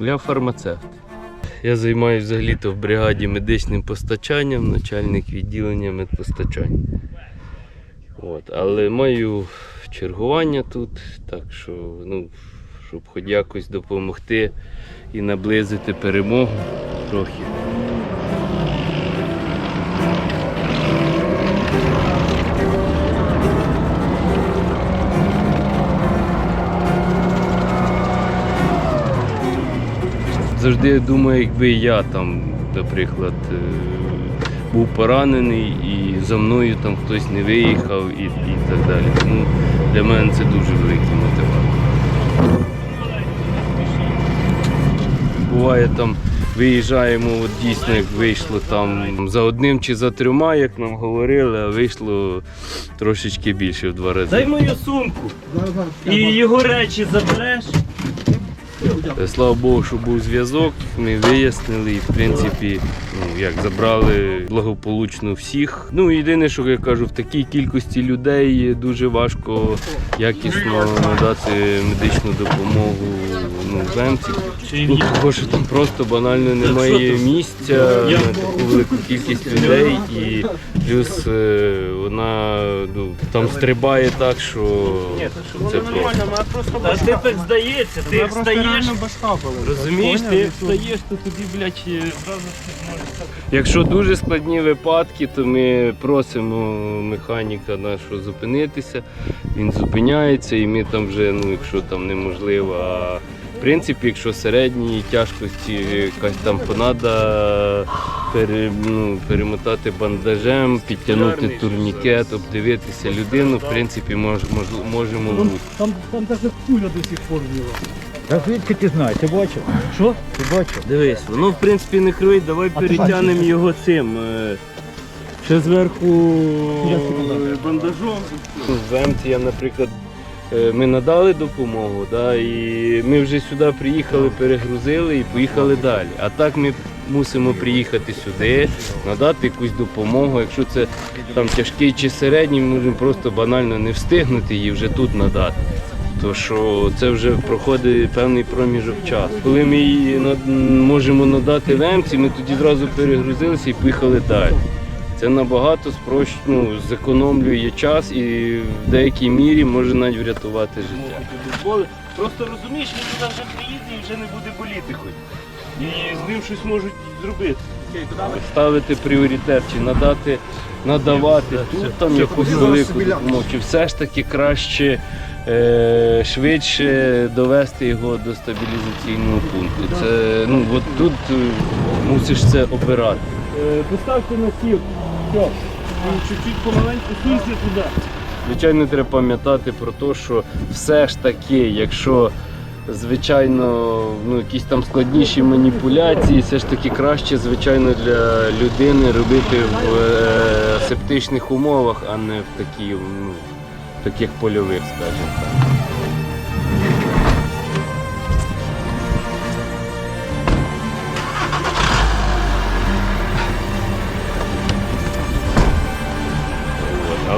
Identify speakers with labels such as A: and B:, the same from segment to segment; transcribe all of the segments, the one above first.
A: Я фармацевт. Я займаюся взагалі-то в бригаді медичним постачанням, начальник відділення медпостачання. От. Але маю чергування тут, так що, ну, щоб хоч якось допомогти і наблизити перемогу трохи. Завжди думаю, якби я там, наприклад, е, був поранений і за мною там хтось не виїхав і, і так далі. Тому для мене це дуже великий мотиватор. Буває там виїжджаємо, от дійсно як вийшло там за одним чи за трьома, як нам говорили, а вийшло трошечки більше в два рази.
B: Дай мою сумку і його речі забереш.
A: Е, Слава Богу, що був зв'язок. Ми вияснили і в принципі, ну як забрали благополучно всіх. Ну єдине, що я кажу, в такій кількості людей дуже важко якісно надати медичну допомогу ну, земці. Ну, тому що там просто банально немає місця на таку велику кількість людей і плюс е, вона ну, там стрибає так, що це просто.
B: Та ти так здається, ти як стаєш. Розумієш, ти як
A: Поняв,
B: стаєш, то тобі, блядь, е, зразу так.
A: Якщо дуже складні випадки, то ми просимо механіка нашого зупинитися. Він зупиняється і ми там вже, ну якщо там неможливо. А в принципі, якщо середньої тяжкості якась там понада пере, ну, перемотати бандажем, підтягнути турнікет, обдивитися людину, в принципі, мож, мож, можемо бути.
B: Там, там так куля до сих пор біла.
C: Та звідки ти знаєш? Ти бачив?
B: Що?
C: Ти бачив?
B: Дивись, воно в принципі не кривить, давай
C: А ти
B: перетягнемо
C: бачиш?
B: його цим. е, Ще зверху бандажом.
A: Ну, В Емці я, наприклад, ми надали допомогу, да, і ми вже сюди приїхали, перегрузили і поїхали далі. А так ми мусимо приїхати сюди, надати якусь допомогу. Якщо це там тяжкий чи середній, ми можемо просто банально не встигнути її вже тут надати. То що це вже проходить певний проміжок часу. Коли ми її можемо надати в Емці, ми тоді зразу перегрузилися і поїхали далі. Це набагато спрощ... ну, зекономлює час і в деякій мірі може навіть врятувати життя.
B: Просто розумієш, він туди вже приїде і вже не буде боліти хоч. І з ним щось можуть зробити.
A: Ставити пріоритет, чи надати, надавати тут там якусь велику допомогу, чи все ж таки краще е, швидше довести його до стабілізаційного пункту. Це ну от тут е, мусиш це обирати.
B: Е, Поставте на сіл. Чуть-чуть помаленьку сунься туди.
A: Звичайно, треба пам'ятати про те, що все ж таки, якщо звичайно ну, якісь там складніші маніпуляції, все ж таки краще, звичайно, для людини робити в е, септичних умовах, а не в такі, ну, таких польових, скажімо так.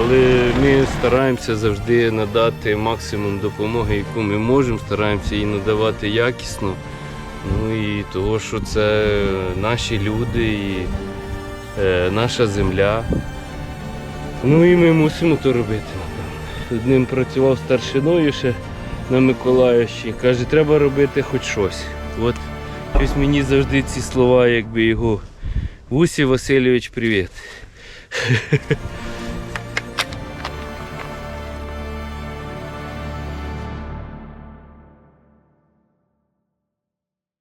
A: Але ми стараємося завжди надати максимум допомоги, яку ми можемо, стараємося її надавати якісно. Ну і того, що це наші люди і е, наша земля. Ну і ми мусимо то робити, напевно. Одним працював старшиною ще на Миколаївщині. Каже, треба робити хоч щось. От щось мені завжди ці слова, якби його Гусі Васильович, привіт.